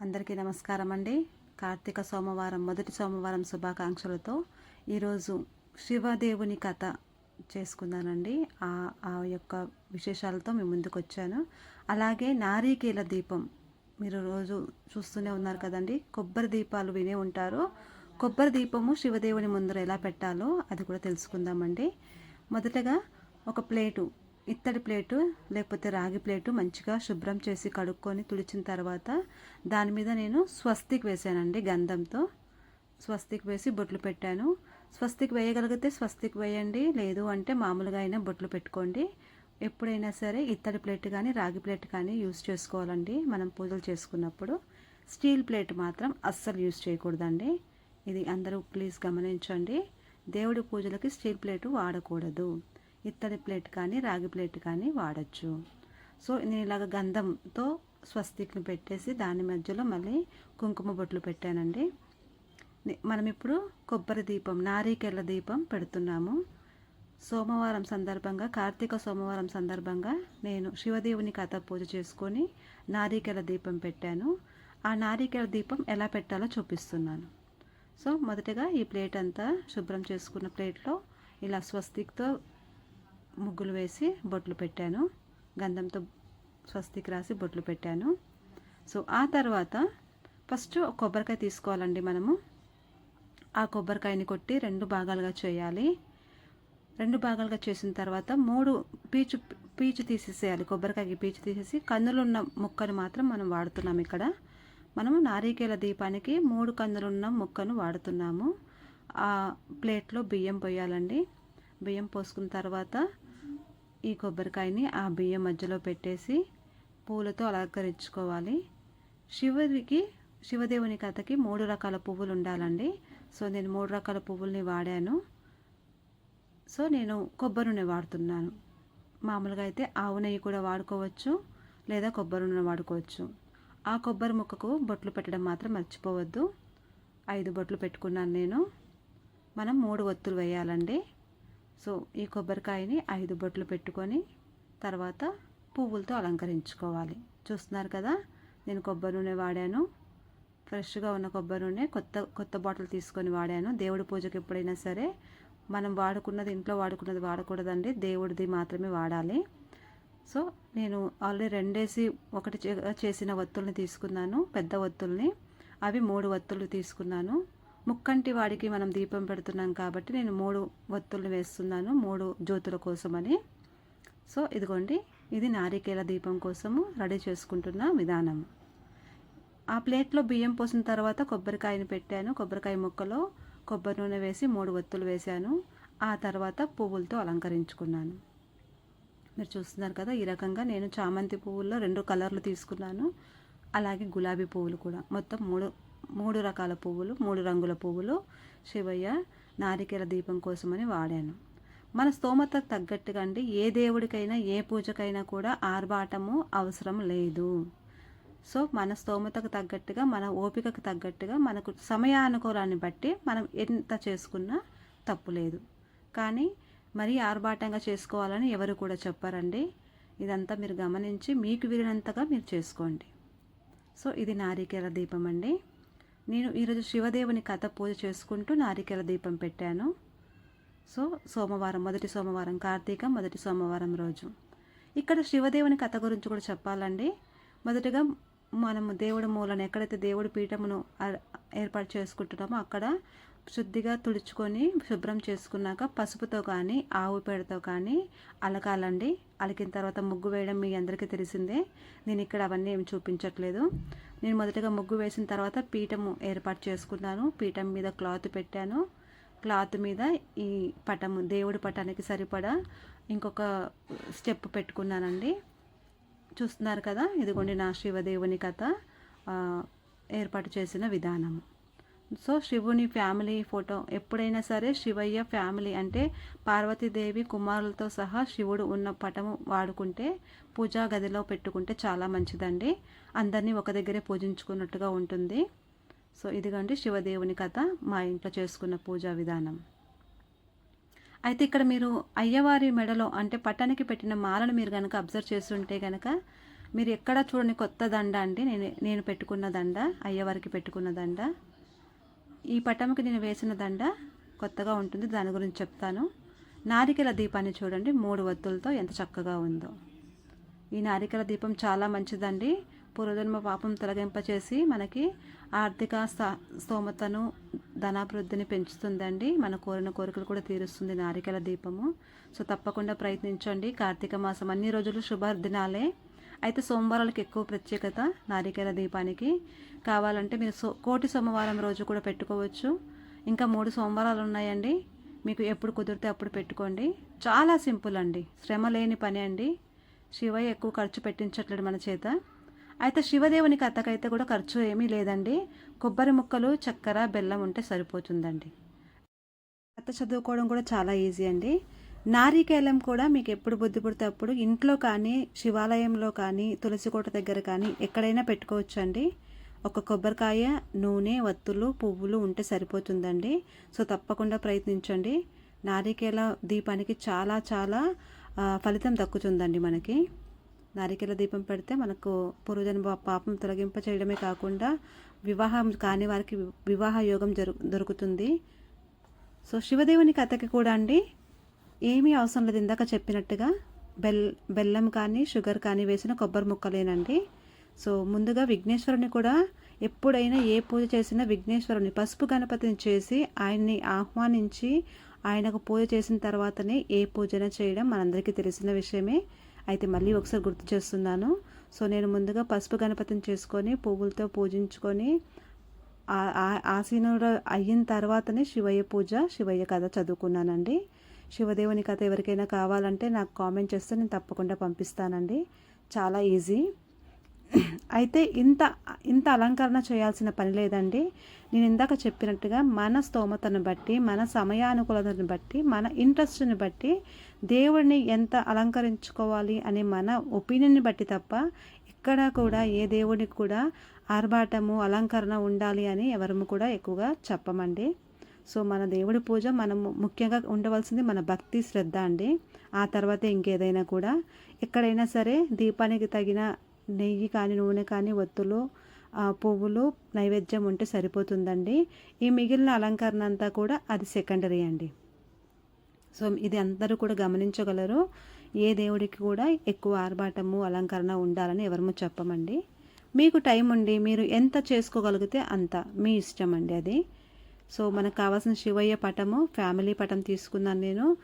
అందరికీ నమస్కారం అండి కార్తీక సోమవారం మొదటి సోమవారం శుభాకాంక్షలతో ఈరోజు శివదేవుని కథ చేసుకున్నానండి ఆ ఆ యొక్క విశేషాలతో మేము ముందుకు వచ్చాను అలాగే నారీకేల దీపం మీరు రోజు చూస్తూనే ఉన్నారు కదండి. కొబ్బరి దీపాలు వినే ఉంటారు. కొబ్బరి దీపము శివదేవుని ముందర ఎలా పెట్టాలో అది కూడా తెలుసుకుందామండి. మొదటగా ఒక ప్లేటు ఇత్తడి ప్లేటు లేకపోతే రాగి ప్లేటు మంచిగా శుభ్రం చేసి కడుక్కొని తుడిచిన తర్వాత దాని మీద నేను స్వస్తిక్ వేసానండి గంధంతో. స్వస్తిక్ వేసి బొట్లు పెట్టాను. స్వస్తిక్ వేయగలిగితే స్వస్తిక్ వేయండి లేదు అంటే మామూలుగా అయినా బొట్లు పెట్టుకోండి. ఎప్పుడైనా సరే ఇత్తడి ప్లేట్ కానీ రాగి ప్లేట్ కానీ యూస్ చేసుకోవాలండి మనం పూజలు చేసుకున్నప్పుడు. స్టీల్ ప్లేట్ మాత్రం అస్సలు యూస్ చేయకూడదండి. ఇది అందరూ ప్లీజ్ గమనించండి. దేవుడి పూజలకి స్టీల్ ప్లేటు వాడకూడదు. ఇత్తడి ప్లేట్ కానీ రాగి ప్లేట్ కానీ వాడచ్చు. సో నేను ఇలాగ గంధంతో స్వస్తిక్ని పెట్టేసి దాని మధ్యలో మళ్ళీ కుంకుమ బొట్లు పెట్టానండి. మనం ఇప్పుడు కొబ్బరి దీపం నారీకెళ్ళ దీపం పెడుతున్నాము. సోమవారం సందర్భంగా కార్తీక సోమవారం సందర్భంగా నేను శివదేవుని కథ పూజ చేసుకొని నారీకెల దీపం పెట్టాను. ఆ నారీకెల దీపం ఎలా పెట్టాలో చూపిస్తున్నాను. సో మొదటగా ఈ ప్లేట్ అంతా శుభ్రం చేసుకున్న ప్లేట్లో ఇలా స్వస్తిక్తో ముగ్గులు వేసి బొట్లు పెట్టాను. గంధంతో స్వస్తికి రాసి బొట్లు పెట్టాను. సో ఆ తర్వాత ఫస్ట్ కొబ్బరికాయ తీసుకోవాలండి మనము. ఆ కొబ్బరికాయని కొట్టి రెండు భాగాలుగా చేయాలి. రెండు భాగాలుగా చేసిన తర్వాత మూడు పీచు పీచు తీసేసేయాలి. కొబ్బరికాయకి పీచు తీసేసి కన్నులున్న ముక్కను మాత్రం మనం వాడుతున్నాం ఇక్కడ. మనము నారికేల దీపానికి మూడు కన్నులున్న ముక్కను వాడుతున్నాము. ఆ ప్లేట్లో బియ్యం పోయాలండి. బియ్యం పోసుకున్న తర్వాత ఈ కొబ్బరికాయని ఆ బియ్యం మధ్యలో పెట్టేసి పూలతో అలంకరించుకోవాలి. శివుడికి శివదేవుని కథకి మూడు రకాల పువ్వులు ఉండాలండి. సో నేను మూడు రకాల పువ్వుల్ని వాడాను. సో నేను కొబ్బరిని వాడుతున్నాను. మామూలుగా అయితే ఆవు నెయ్యి కూడా వాడుకోవచ్చు లేదా కొబ్బరి నూనె వాడుకోవచ్చు. ఆ కొబ్బరి ముక్కకు బొట్లు పెట్టడం మాత్రం మర్చిపోవద్దు. ఐదు బొట్లు పెట్టుకున్నాను నేను. మనం మూడు ఒత్తులు వేయాలండి. సో ఈ కొబ్బరికాయని ఐదు బొట్లు పెట్టుకొని తర్వాత పువ్వులతో అలంకరించుకోవాలి. చూస్తున్నారు కదా నేను కొబ్బరి నూనె వాడాను. ఫ్రెష్గా ఉన్న కొబ్బరి నూనె కొత్త కొత్త బాటిల్ తీసుకొని వాడాను. దేవుడి పూజకి ఎప్పుడైనా సరే మనం వాడుకున్నది ఇంట్లో వాడుకున్నది వాడకూడదండి. దేవుడిది మాత్రమే వాడాలి. సో నేను ఆల్రెడీ రెండేసి ఒకటి చేసిన ఒత్తుల్ని తీసుకున్నాను పెద్ద ఒత్తుల్ని అవి మూడు ఒత్తులు తీసుకున్నాను. ముక్కంటి వాడికి మనం దీపం పెడుతున్నాం కాబట్టి నేను మూడు ఒత్తులు వేస్తున్నాను మూడు జ్యోతుల కోసమని. సో ఇదిగోండి ఇది నారికేల దీపం కోసము రెడీ చేసుకుంటున్న విధానం ఆ ప్లేట్లో బియ్యం పోసిన తర్వాత కొబ్బరికాయని పెట్టాను. కొబ్బరికాయ ముక్కలో కొబ్బరి నూనె వేసి మూడు ఒత్తులు వేశాను. ఆ తర్వాత పువ్వులతో అలంకరించుకున్నాను. మీరు చూస్తున్నారు కదా ఈ రకంగా నేను చామంతి పువ్వుల్లో రెండు కలర్లు తీసుకున్నాను. అలాగే గులాబీ పువ్వులు కూడా. మొత్తం మూడు మూడు రకాల పువ్వులు మూడు రంగుల పువ్వులు శివయ్య నారికేల దీపం కోసమని వాడాను. మన స్తోమతకు తగ్గట్టుగా అండి ఏ దేవుడికైనా ఏ పూజకైనా కూడా ఆర్భాటము అవసరం లేదు. సో మన స్తోమతకు తగ్గట్టుగా మన ఓపికకు తగ్గట్టుగా మనకు సమయానుకూలాన్ని బట్టి మనం ఎంత చేసుకున్నా తప్పు లేదు. కానీ మరీ ఆర్భాటంగా చేసుకోవాలని ఎవరు కూడా చెప్పారండి. ఇదంతా మీరు గమనించి మీకు వీరినంతగా మీరు చేసుకోండి. సో ఇది నారికేల దీపం అండి. నేను ఈరోజు శివదేవుని కథ పూజ చేసుకుంటూ నారికేల దీపం పెట్టాను. సో సోమవారం మొదటి సోమవారం కార్తీక మొదటి సోమవారం రోజు. ఇక్కడ శివదేవుని కథ గురించి కూడా చెప్పాలండి. మొదటగా మనము దేవుడి మూలను ఎక్కడైతే దేవుడి పీఠమును ఏర్పాటు చేసుకుంటున్నామో అక్కడ శుద్ధిగా తుడుచుకొని శుభ్రం చేసుకున్నాక పసుపుతో కానీ ఆవు పేడతో కానీ అలకాలండి. అలికిన తర్వాత ముగ్గు వేయడం మీ అందరికీ తెలిసిందే. నేను ఇక్కడ అవన్నీ ఏమి చూపించట్లేదు. నేను మొదటగా ముగ్గు వేసిన తర్వాత పీఠము ఏర్పాటు చేసుకున్నాను. పీఠం మీద క్లాత్ పెట్టాను. క్లాత్ మీద ఈ పటము దేవుడి పటానికి సరిపడా ఇంకొక స్టెప్ పెట్టుకున్నానండి. చూస్తున్నారు కదా? ఇదిగోండి నా శివదేవుని కథ ఏర్పాటు చేసిన విధానము. సో శివుని ఫ్యామిలీ ఫోటో ఎప్పుడైనా సరే శివయ్య ఫ్యామిలీ అంటే పార్వతీదేవి కుమారులతో సహా శివుడు ఉన్న పటము వాడుకుంటే పూజా గదిలో పెట్టుకుంటే చాలా మంచిదండి. అందరినీ ఒక దగ్గరే పూజించుకున్నట్టుగా ఉంటుంది. సో ఇదిగోండి శివదేవుని కథ మా ఇంట్లో చేసుకున్న పూజా విధానం. అయితే ఇక్కడ మీరు అయ్యవారి మెడలో అంటే పట్టానికి పెట్టిన మాలను మీరు కనుక అబ్జర్వ్ చేస్తుంటే కనుక మీరు ఎక్కడ చూడని కొత్త దండ అండి. నేను నేను పెట్టుకున్న దండ అయ్యవారికి పెట్టుకున్న దండ. ఈ పటంకి నేను వేసిన దండ కొత్తగా ఉంటుంది. దాని గురించి చెప్తాను. నారికల దీపాన్ని చూడండి. మూడు వత్తులతో ఎంత చక్కగా ఉందో. ఈ నారికల దీపం చాలా మంచిదండి. పూర్వజన్మ పాపం తొలగింపచేసి మనకి ఆర్థిక స్తోమతను ధనాభివృద్ధిని పెంచుతుందండి. మన కోరిన కోరికలు కూడా తీరుస్తుంది నారికల దీపము. సో తప్పకుండా ప్రయత్నించండి. కార్తీక మాసం అన్ని రోజులు శుభ దినాలే అయితే సోమవారాలకు ఎక్కువ ప్రత్యేకత నారికేల దీపానికి. కావాలంటే మీరు సో కోటి సోమవారం రోజు కూడా పెట్టుకోవచ్చు. ఇంకా మూడు సోమవారాలు ఉన్నాయండి. మీకు ఎప్పుడు కుదిరితే అప్పుడు పెట్టుకోండి. చాలా సింపుల్ అండి. శ్రమ లేని పని అండి. శివయ్య ఎక్కువ ఖర్చు పెట్టించట్లేదు మన చేత. అయితే శివదేవుని కథకైతే కూడా ఖర్చు ఏమీ లేదండి. కొబ్బరి ముక్కలు చక్కెర బెల్లం ఉంటే సరిపోతుందండి. కథ చదువుకోవడం కూడా చాలా ఈజీ అండి. నారికేలం కూడా మీకు ఎప్పుడు బుద్ధి పుడితే అప్పుడు ఇంట్లో కానీ శివాలయంలో కానీ తులసి కోట దగ్గర కానీ ఎక్కడైనా పెట్టుకోవచ్చు అండి ఒక కొబ్బరికాయ నూనె వత్తులు పువ్వులు ఉంటే సరిపోతుందండి. సో తప్పకుండా ప్రయత్నించండి. నారికేల దీపానికి చాలా చాలా ఫలితం దక్కుతుందండి మనకి. నారికేల దీపం పెడితే మనకు పూర్వజన్మ పాపం తొలగింప చేయడమే కాకుండా వివాహం కాని వారికి వివాహ యోగం జరు దొరుకుతుంది. సో శివదేవుని కథకి కూడా అండి. ఏమీ అవసరం లేదు. ఇందాక చెప్పినట్టుగా బెల్ బెల్లం కానీ షుగర్ కానీ వేసిన కొబ్బరి ముక్కలేనండి. సో ముందుగా విఘ్నేశ్వరుని కూడా ఎప్పుడైనా ఏ పూజ చేసినా విఘ్నేశ్వరుని పసుపు గణపతిని చేసి ఆయన్ని ఆహ్వానించి ఆయనకు పూజ చేసిన తర్వాతనే ఏ పూజన చేయడం మనందరికీ తెలిసిన విషయమే. అయితే మళ్ళీ ఒకసారి గుర్తు చేస్తున్నాను. సో నేను ముందుగా పసుపు గణపతిని చేసుకొని పువ్వులతో పూజించుకొని ఆ- ఆసీనుడు అయిన తర్వాతనే శివయ్య పూజ శివయ్య కథ చదువుకున్నానండి. శివదేవుని కథ ఎవరికైనా కావాలంటే నాకు కామెంట్ చేస్తే నేను తప్పకుండా పంపిస్తానండి. చాలా ఈజీ. అయితే ఇంత ఇంత అలంకరణ చేయాల్సిన పని లేదండి. నేను ఇందాక చెప్పినట్టుగా మన స్తోమతను బట్టి మన సమయానుకూలతను బట్టి మన ఇంట్రెస్ట్ని బట్టి దేవుడిని ఎంత అలంకరించుకోవాలి అనే మన ఒపీనియన్ని బట్టి తప్ప ఎక్కడ కూడా ఏ దేవుడికి కూడా ఆర్భాటము అలంకరణ ఉండాలి అని ఎవరము కూడా ఎక్కువగా చెప్పమండి. సో మన దేవుడి పూజ మనము ముఖ్యంగా ఉండవలసింది మన భక్తి శ్రద్ధ అండి. ఆ తర్వాత ఇంకేదైనా కూడా ఎక్కడైనా సరే దీపానికి తగిన నెయ్యి కానీ నూనె కానీ ఒత్తులు పువ్వులు నైవేద్యం ఉంటే సరిపోతుందండి. ఈ మిగిలిన అలంకరణ అంతా కూడా అది సెకండరీ అండి. సో ఇది అందరూ కూడా గమనించగలరు. ఏ దేవుడికి కూడా ఎక్కువ ఆర్భాటము అలంకరణ ఉండాలని ఎవరము చెప్పమండి. మీకు టైం ఉండి మీరు ఎంత చేసుకోగలిగితే అంత మీ ఇష్టం అండి అది. సో మనకు కావాల్సిన శివయ్య పటము ఫ్యామిలీ పటం తీసుకున్నాను నేను.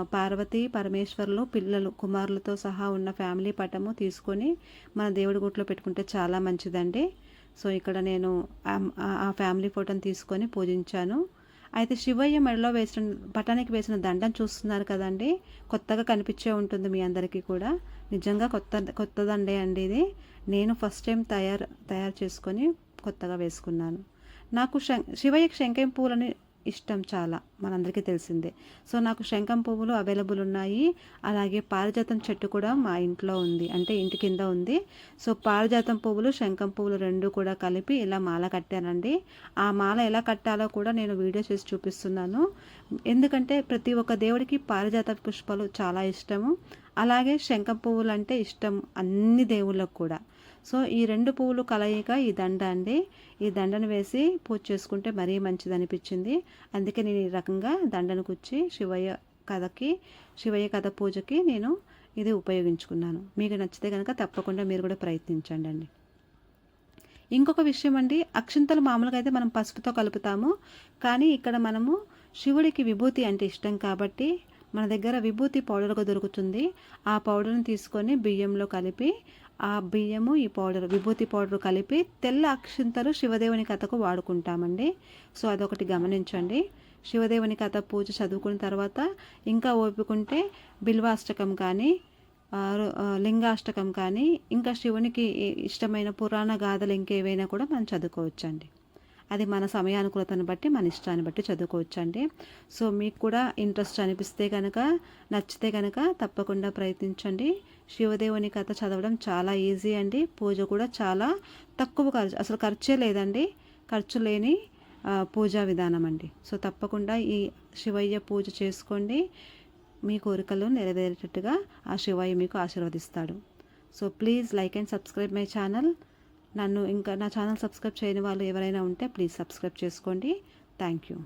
పార్వతి పరమేశ్వర్లు పిల్లలు కుమారులతో సహా ఉన్న ఫ్యామిలీ పటము తీసుకొని మన దేవుడి గుట్లో పెట్టుకుంటే చాలా మంచిదండి. సో ఇక్కడ నేను ఆ- ఫ్యామిలీ ఫోటోని తీసుకొని పూజించాను. అయితే శివయ్య మెడలో వేసిన పటానికి వేసిన దండం చూస్తున్నారు కదండి. కొత్తగా కనిపించే ఉంటుంది మీ అందరికీ కూడా. నిజంగా కొత్త కొత్త దండే అండి ఇది. నేను ఫస్ట్ టైం తయారు తయారు చేసుకొని కొత్తగా వేసుకున్నాను. నాకు శం శివయ్యకి శంకం పూలని ఇష్టం చాలా మనందరికీ తెలిసిందే. సో నాకు శంఖం పువ్వులు అవైలబుల్ ఉన్నాయి. అలాగే పారిజాతం చెట్టు కూడా మా ఇంట్లో ఉంది అంటే ఇంటి కింద ఉంది. సో పారిజాతం పువ్వులు శంఖం పువ్వులు రెండు కూడా కలిపి ఇలా మాల కట్టానండి. ఆ మాల ఎలా కట్టాలో కూడా నేను వీడియో చేసి చూపిస్తున్నాను. ఎందుకంటే ప్రతి ఒక్క దేవుడికి పారిజాత పుష్పాలు చాలా ఇష్టము. అలాగే శంఖం పువ్వులు అంటే ఇష్టం అన్ని దేవుళ్ళకు కూడా. సో ఈ రెండు పువ్వులు కలయిక ఈ దండ అండి. ఈ దండను వేసి పూజ చేసుకుంటే మరీ మంచిది అనిపించింది అందుకే నేను ఈ రకంగా దండను గుచ్చి శివయ్య కథకి శివయ్య కథ పూజకి నేను ఇది ఉపయోగించుకున్నాను. మీకు నచ్చితే కనుక తప్పకుండా మీరు కూడా ప్రయత్నించండి అండి. ఇంకొక విషయం అండి అక్షింతలు మామూలుగా అయితే మనం పసుపుతో కలుపుతాము కానీ ఇక్కడ మనము శివుడికి విభూతి అంటే ఇష్టం కాబట్టి మన దగ్గర విభూతి పౌడర్గా దొరుకుతుంది. ఆ పౌడర్ని తీసుకొని బియ్యంలో కలిపి ఆ బియ్యము ఈ పౌడర్ విభూతి పౌడర్ కలిపి తెల్ల అక్షింతలు శివదేవుని కథకు వాడుకుంటామండి. సో అదొకటి గమనించండి. శివదేవుని కథ పూజ చదువుకున్న తర్వాత ఇంకా ఓపుకుంటే బిల్వాష్టకం కానీ లింగాష్టకం కానీ ఇంకా శివునికి ఇష్టమైన పురాణ గాథలు ఇంకేవైనా కూడా మనం చదువుకోవచ్చండి. అది మన సమయానుకూలతను బట్టి మన ఇష్టాన్ని బట్టి చదువుకోవచ్చండి. సో మీకు కూడా ఇంట్రెస్ట్ అనిపిస్తే కనుక నచ్చితే కనుక తప్పకుండా ప్రయత్నించండి. శివదేవుని కథ చదవడం చాలా ఈజీ అండి. పూజ కూడా చాలా తక్కువ ఖర్చు అసలు ఖర్చే లేదండి. ఖర్చు లేని పూజా విధానం అండి. సో తప్పకుండా ఈ శివయ్య పూజ చేసుకోండి. మీ కోరికలు నెరవేరేటట్టుగా ఆ శివయ్య మీకు ఆశీర్వదిస్తాడు. So please like and subscribe my channel. నన్ను ఇంకా నా ఛానల్ సబ్స్క్రైబ్ చేయని వాళ్ళు ఎవరైనా ఉంటే ప్లీజ్ సబ్స్క్రైబ్ చేసుకోండి. Thank you.